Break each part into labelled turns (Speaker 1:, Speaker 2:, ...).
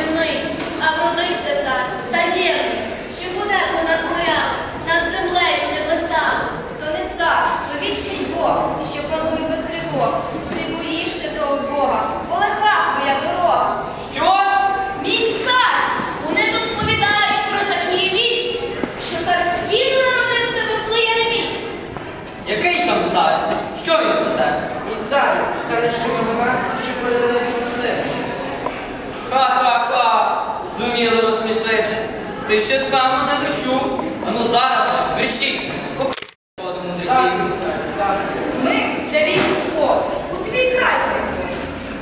Speaker 1: земний, а вродився та таємний, що буде понад морями, над землею небесами. То не цар, то вічний Бог, що панує без тривог. Ти боїшся того Бога, полеха твоя дорога.
Speaker 2: Що?
Speaker 1: Мій цар! Вони тут повідають про такий віці, що цар світу народився виплиє міст.
Speaker 2: Який там цар? Що він про те? І цар, каже, що його Ти щось певно не дочув. Ану зараз, вершіть.
Speaker 3: Ми царі сход, у твій край.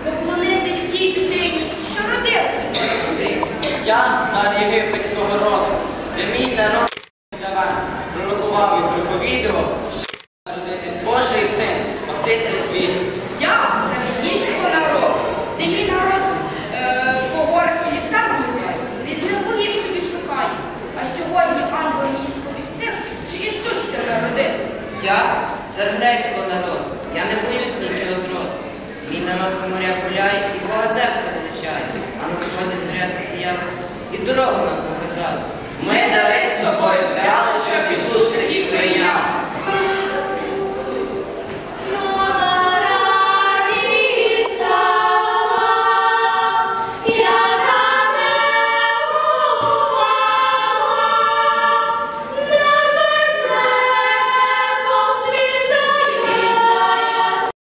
Speaker 3: Поклонитись тій дитині, що родилась в.
Speaker 2: Я цар єгипетського роду, де мій народ Давай пророкував і проповідував, що народитись Божий син, Спаситель світу.
Speaker 3: Я це
Speaker 4: Я цар грецького народу. Я не боюсь нічого зроду. Мій народ по моря гуляє і Бога Зевса величає, а на сході зря засіяли і дорогу нам показали. Ми дари з взяли,